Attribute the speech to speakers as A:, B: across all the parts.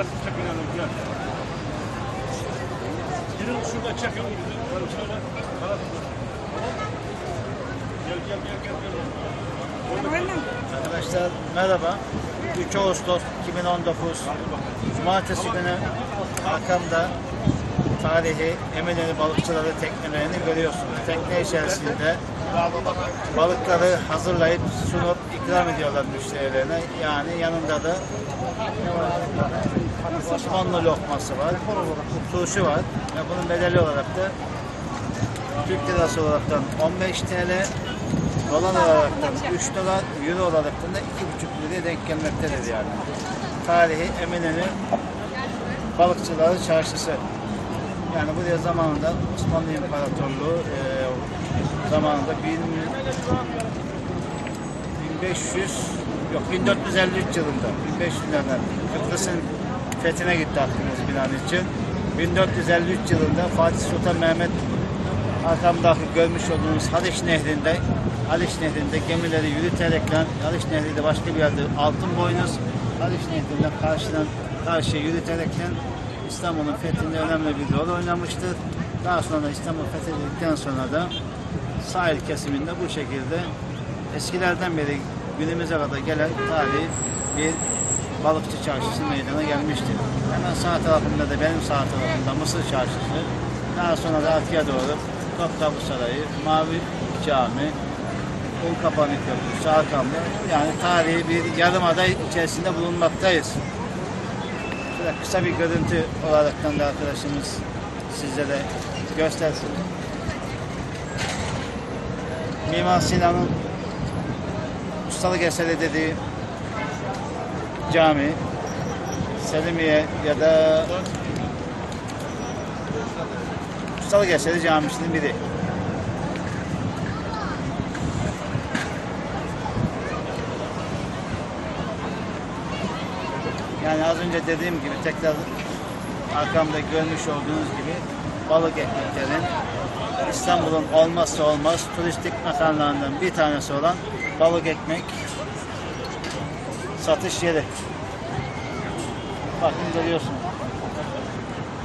A: resim çekinelim gel. Girin şurada çekin. Şöyle şöyle. Bana tutun. Gel gel gel gel. gel.
B: Arkadaşlar merhaba. 3 Ağustos 2019 Cumartesi günü Akam'da tarihi Eminönü balıkçıları teknelerini görüyorsunuz. Tekne içerisinde balıkları hazırlayıp sunup ikram ediyorlar müşterilerine. Yani yanında da? Osmanlı lokması var, turşu var ve bunun bedeli olarak da Türk lirası olaraktan 15 TL, dolar olaraktan 3 dolar, euro olaraktan da 2,5 liraya denk gelmektedir yani. Tarihi Eminönü Balıkçıları Çarşısı. Yani buraya zamanında Osmanlı İmparatorluğu e, zamanında 1000 1500 yok 1453 yılında 1500'lerden Kıbrıs'ın fethine gitti Akdeniz binanın için. 1453 yılında Fatih Sultan Mehmet arkamdaki görmüş olduğunuz Haliç Nehri'nde Haliç Nehri'nde gemileri yürüterekten Haliç Nehri'de başka bir yerde altın boynuz Haliç Nehri'nden karşıdan karşıya yürüterekten İstanbul'un fethinde önemli bir rol oynamıştır. Daha sonra İstanbul fethedildikten sonra da sahil kesiminde bu şekilde eskilerden beri günümüze kadar gelen tarihi bir balıkçı çarşısı meydana gelmiştir. Hemen sağ tarafında da benim sağ tarafımda Mısır çarşısı. Daha sonra da Atıya doğru Topkapı Sarayı, Mavi Cami, Unkapanı Köprüsü, Arkamlı. Yani tarihi bir yarımada içerisinde bulunmaktayız. Şöyle kısa bir görüntü olaraktan da arkadaşımız sizlere göstersin. Mimar Sinan'ın ustalık eseri dediği cami, Selimiye ya da ustalık eseri camisinin biri. Yani az önce dediğim gibi tekrar arkamda görmüş olduğunuz gibi balık ekmeklerin İstanbul'un olmazsa olmaz turistik mekanlarından bir tanesi olan balık ekmek satış yeri. Bakın görüyorsunuz.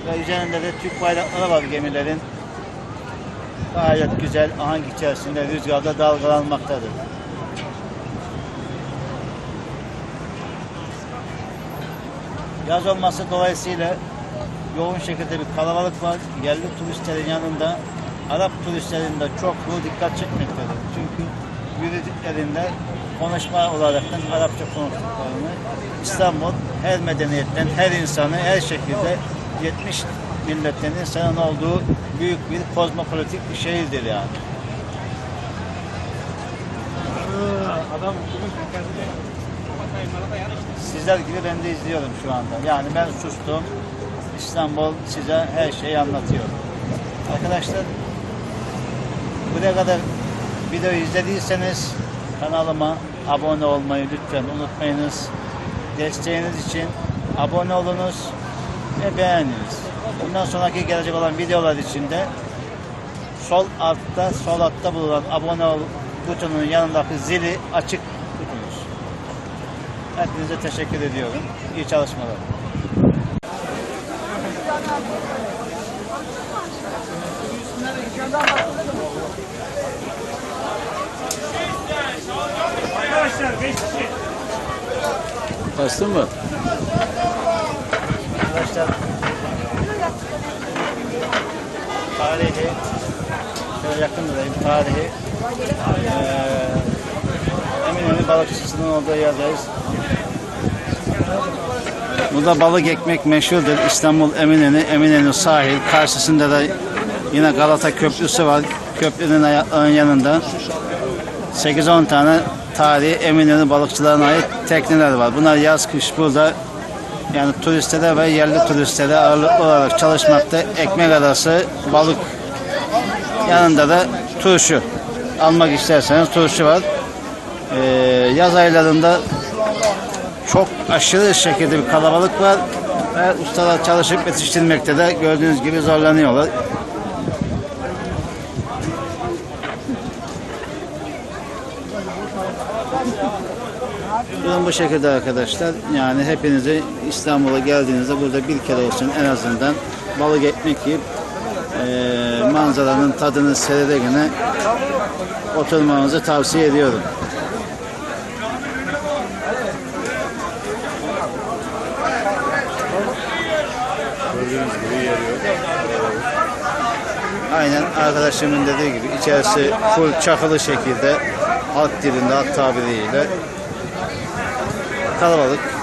B: Ve üzerinde de Türk bayrakları var gemilerin. Gayet güzel ahank içerisinde rüzgarda dalgalanmaktadır. Yaz olması dolayısıyla yoğun şekilde bir kalabalık var. Yerli turistlerin yanında Arap turistlerin de çokluğu dikkat çekmektedir. Çünkü yürüdüklerinde konuşma olaraktan Arapça konuştuklarını İstanbul her medeniyetten, her insanı her şekilde 70 milletten insanın olduğu büyük bir kozmopolitik bir şehirdir yani.
A: Adam
B: Sizler gibi ben de izliyorum şu anda. Yani ben sustum. İstanbul size her şeyi anlatıyor. Arkadaşlar buraya kadar videoyu izlediyseniz kanalıma abone olmayı lütfen unutmayınız. Desteğiniz için abone olunuz ve beğeniniz. Bundan sonraki gelecek olan videolar için de sol altta sol altta bulunan abone ol butonunun yanındaki zili açık tutunuz. Hepinize teşekkür ediyorum. İyi çalışmalar.
A: Arkadaşlar 5 kişi.
B: Bastın mı? Arkadaşlar tarihi şöyle yakın durayım tarihi eee Eminönü balıkçısının olduğu yerdeyiz. Burada balık ekmek meşhurdur. İstanbul Eminönü, Eminönü sahil. Karşısında da yine Galata Köprüsü var. Köprünün ayaklarının yanında 8-10 tane tarihi Eminönü balıkçılarına ait tekneler var. Bunlar yaz kış burada yani turistlere ve yerli turistlere ağırlıklı olarak çalışmakta. Ekmek arası balık yanında da turşu. Almak isterseniz turşu var. Ee, yaz aylarında çok aşırı şekilde bir kalabalık var ve ustalar çalışıp yetiştirmekte de gördüğünüz gibi zorlanıyorlar. Durum bu şekilde arkadaşlar. Yani hepinizi İstanbul'a geldiğinizde burada bir kere olsun en azından balık ekmek yiyip eee, manzaranın tadını seyrederken oturmanızı tavsiye ediyorum.
C: Gördüğünüz gibi yer.
B: Aynen arkadaşımın dediği gibi içerisi full çakılı şekilde halk dilinde halk tabiriyle kalabalık.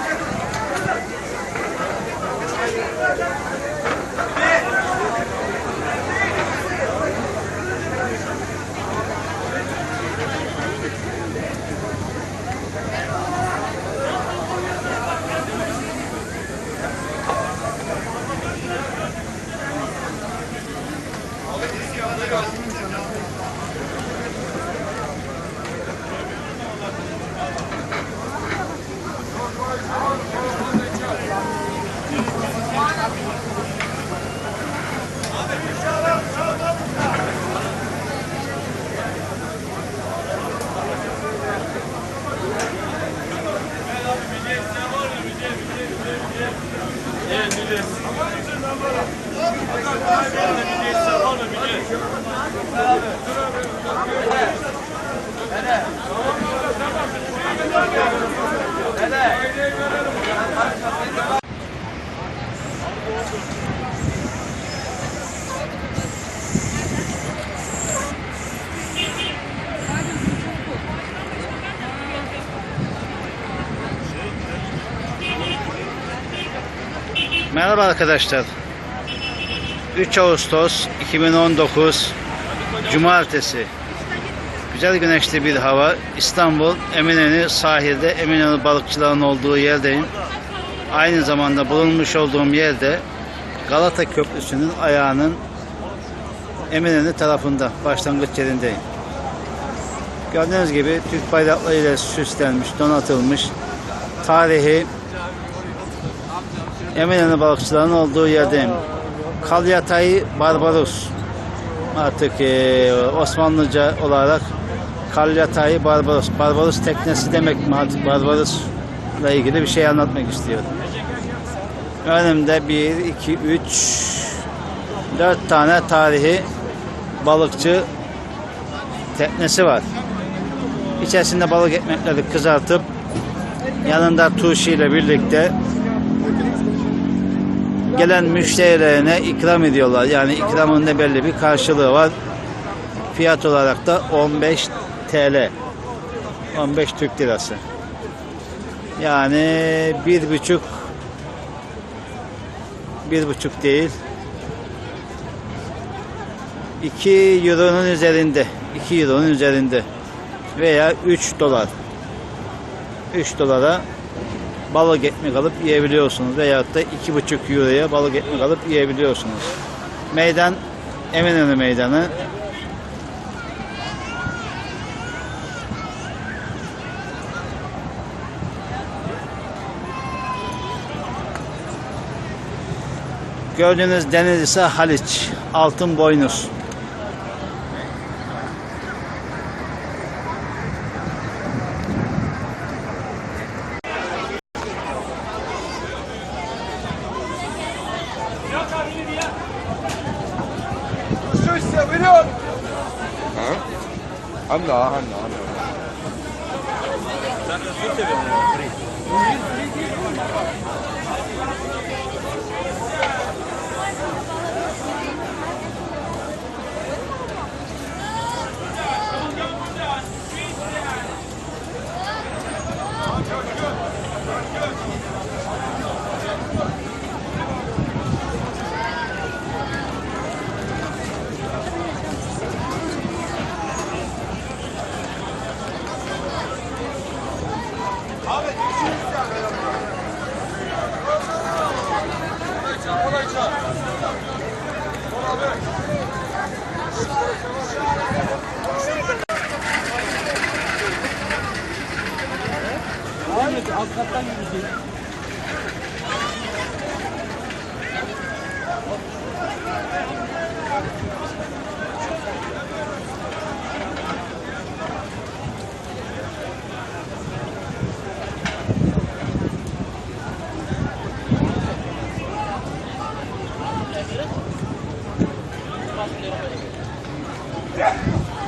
B: Merhaba arkadaşlar. 3 Ağustos 2019 Cumartesi. Güzel güneşli bir hava. İstanbul Eminönü sahilde Eminönü balıkçıların olduğu yerdeyim. Aynı zamanda bulunmuş olduğum yerde Galata Köprüsü'nün ayağının Eminönü tarafında başlangıç yerindeyim. Gördüğünüz gibi Türk bayraklarıyla süslenmiş, donatılmış tarihi Eminönü balıkçılarının olduğu yerdeyim. Kalyatay Barbaros. Artık eee, Osmanlıca olarak Kalyatay Barbaros. Barbaros teknesi demek mi artık Barbaros'la ilgili bir şey anlatmak istiyorum. Önümde 1, 2, 3, 4 tane tarihi balıkçı teknesi var. İçerisinde balık ekmekleri kızartıp yanında turşu ile birlikte gelen müşterilerine ikram ediyorlar. Yani ikramın da belli bir karşılığı var. Fiyat olarak da 15 TL. 15 Türk lirası. Yani bir buçuk bir buçuk değil 2 euronun üzerinde 2 euronun üzerinde veya 3 dolar 3 dolara balık ekmek alıp yiyebiliyorsunuz veyahut da 2,5 euroya balık ekmek alıp yiyebiliyorsunuz. Meydan Eminönü Meydanı. Gördüğünüz deniz ise Haliç, Altın Boynuz.
C: Anna, Anna, Anna.
A: Sen özgür seviyorsun. Yeah.